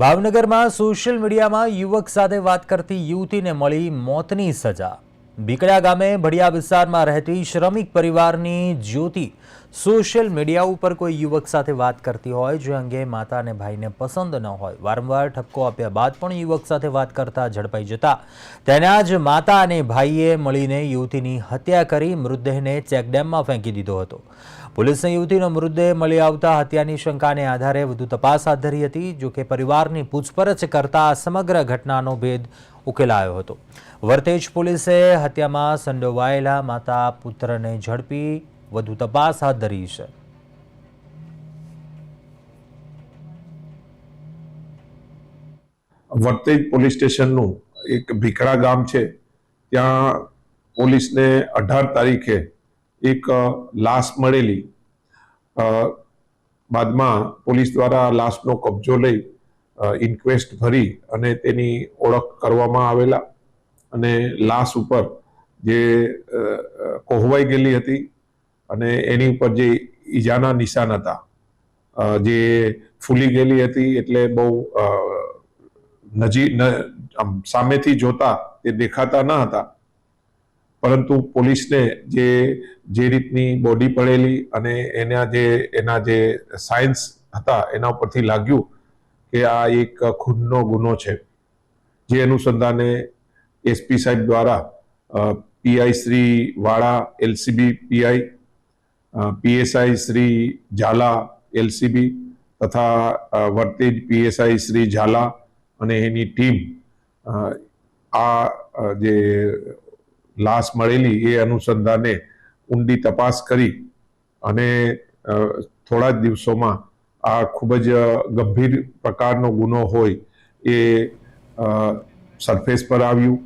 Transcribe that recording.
ભાવનગરમાં સોશિયલ મીડિયામાં યુવક સાથે વાત કરતી યુવતીને મળી મોતની સજા. બીકડા ગામે ભડિયા વિસ્તારમાં રહેતી શ્રમિક પરિવારની જ્યોતિ સોશિયલ મીડિયા ઉપર કોઈ યુવક સાથે વાત કરતી હોય જે અંગે માતા અને ભાઈને પસંદ ન હોય. વારંવાર ઠપકો આપ્યા બાદ પણ યુવક સાથે વાત કરતા ઝડપાઈ જતા. તેના જ માતા અને ભાઈએ મળીને યુવતીની હત્યા કરી મૃતદેહને ચેકડેમમાં ફેંકી દીધો હતો. પોલીસને યુવતીનો મૃતદેહ મળી આવતા હત્યાની શંકાને આધારે વધુ તપાસ હાથ ધરી હતી જોકે પરિવારની પૂછપરછ કરતા સમગ્ર ઘટનાનો ભેદ ઉકેલાયો હતો. વર્તેજ પોલીસે હત્યામાં સંડોવાયેલા માતા પુત્રને ઝડપી વધુ તપાસ હાથ ધરી છે. વર્તેજ પોલીસ સ્ટેશનનું એક ભીખડા ગામ છે. ત્યાં પોલીસને અઢાર તારીખે એક લાશ મળેલી. બાદમાં પોલીસ દ્વારા લાશનો કબજો લઈ ઇન્ક્વેસ્ટ ભરી અને તેની ઓળખ કરવામાં આવેલા. અને લાશ ઉપર જે કોહવાઈ ગયેલી હતી અને એની ઉપર જે ઈજાના નિશાન હતા જે ફૂલી ગયેલી હતી એટલે બહુ નજીક આમ સામેથી જોતા તે દેખાતા ન હતા. પરંતુ પોલીસને જે જે રીતની બોડી પડેલી અને એના જે એના જે સાયન્સ હતા એના ઉપરથી લાગ્યું કે આ એક ખૂનનો ગુનો છે. જે અનુસંધાને એસપી સાહેબ દ્વારા PI Shri Vala, LCB PI PSI Shri Jhala LCB તથા વર્તેજ પીએસઆઈ શ્રી ઝાલા અને એની ટીમ આ જે લાશ મળેલી એ અનુસંધાને ઊંડી તપાસ કરી અને થોડા જ દિવસોમાં આ ખૂબ જ ગંભીર પ્રકારનો ગુનો હોય એ સરફેસ પર આવ્યું.